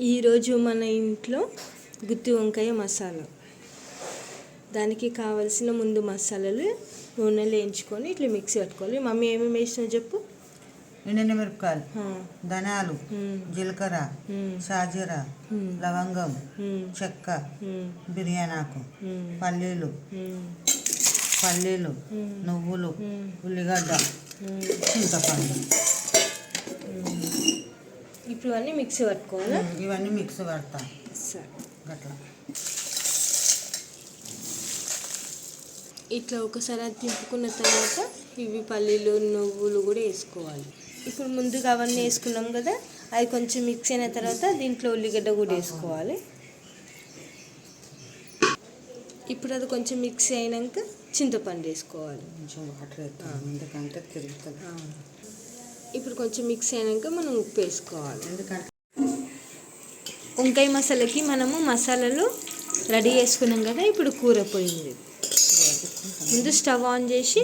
ఈరోజు మన ఇంట్లో గుత్తి వంకాయ మసాలా. దానికి కావలసిన ముందు మసాలాలు నూనెలో వేయించుకొని ఇట్లా మిక్సీ పట్టుకోవాలి. మమ్మీ ఏమేమి వేసినావు చెప్పు? ఎండిన మిరపకాయలు ఆ, ధనియాలు ఉమ్, జీలకర్ర సాజీర లవంగం చెక్క ఉమ్, బిర్యానీ ఆకు ఉమ్, పల్లీలు పల్లీలు నువ్వులు ఉల్లిగడ్డ. చింతపండు. ఇప్పుడు అన్నీ మిక్సీ పట్టుకోవాలా? ఇవన్నీ మిక్స్ పడతా. సరే. గట్లా. ఇట్లా ఒకసారి అది తిప్పుకున్న తర్వాత ఇవి పల్లీలు నువ్వులు కూడా వేసుకోవాలి. ఇప్పుడు ముందుగా అవన్నీ వేసుకున్నాం కదా అవి కొంచెం మిక్స్ అయిన తర్వాత దీంట్లో ఉల్లిగడ్డ కూడా వేసుకోవాలి. ఇప్పుడు అది కొంచెం మిక్స్ అయినాక చింతపండు వేసుకోవాలి. కొంచెం వాటర్ ఎందుకంటే తిరుగుతుంది. ఇప్పుడు కొంచెం మిక్స్ అయినాక మనం ఉప్పు వేసుకోవాలి. ఎందుకంటే వంకాయ మసాలాకి మనము మసాలాలు రెడీ చేసుకున్నాం కదా ఇప్పుడు కూర పోయింది. ముందు స్టవ్ ఆన్ చేసి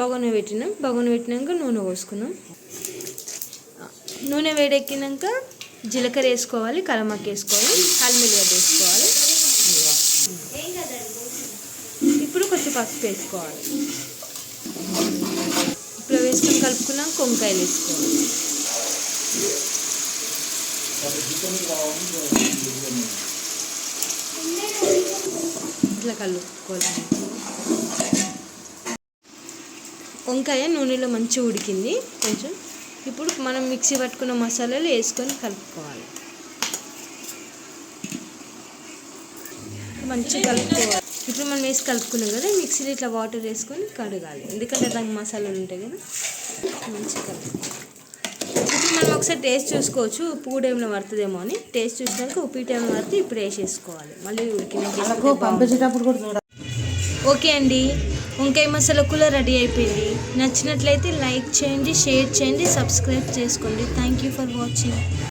బగోన పెట్టినాం. బగోన పెట్టినాక నూనె పోసుకున్నాం. నూనె వేడెక్కినాక జీలకర్ర వేసుకోవాలి కలమక్క వేసుకోవాలి అల్మిలిగడ్డ వేసుకోవాలి. ఇప్పుడు కొంచెం పసుపు వేసుకోవాలి. వేసుకొని కలుపుకున్నాం వంకాయలు వేసుకోవాలి. ఇట్లా కలుపుకోవాలి. వంకాయ నూనెలో మంచిగా ఉడికింది. కొంచెం ఇప్పుడు మనం మిక్సీ పట్టుకున్న మసాలాలు వేసుకొని కలుపుకోవాలి. మంచిగా కలుపుకోవాలి. ఇప్పుడు మనం వేసి కలుపుకున్నాం కదా మిక్సీలో ఇట్లా వాటర్ వేసుకొని కడగాలి. ఎందుకంటే దానికి మసాలాలు ఉంటాయి కదా. మంచిగా కలుపుకోవాలి. ఇప్పుడు మనం ఒకసారి టేస్ట్ చూసుకోవచ్చు ఉప్పు కూడా ఏమైనా పడుతుందేమో అని. టేస్ట్ చూసినాక ఉప్పు ఏమైనా పడితే ఇప్పుడు వేసేసుకోవాలి. మళ్ళీ చూడ ఓకే అండి. వంకాయ మసాలా కూడా రెడీ అయిపోయింది. నచ్చినట్లయితే లైక్ చేయండి షేర్ చేయండి సబ్స్క్రైబ్ చేసుకోండి. Thank you for watching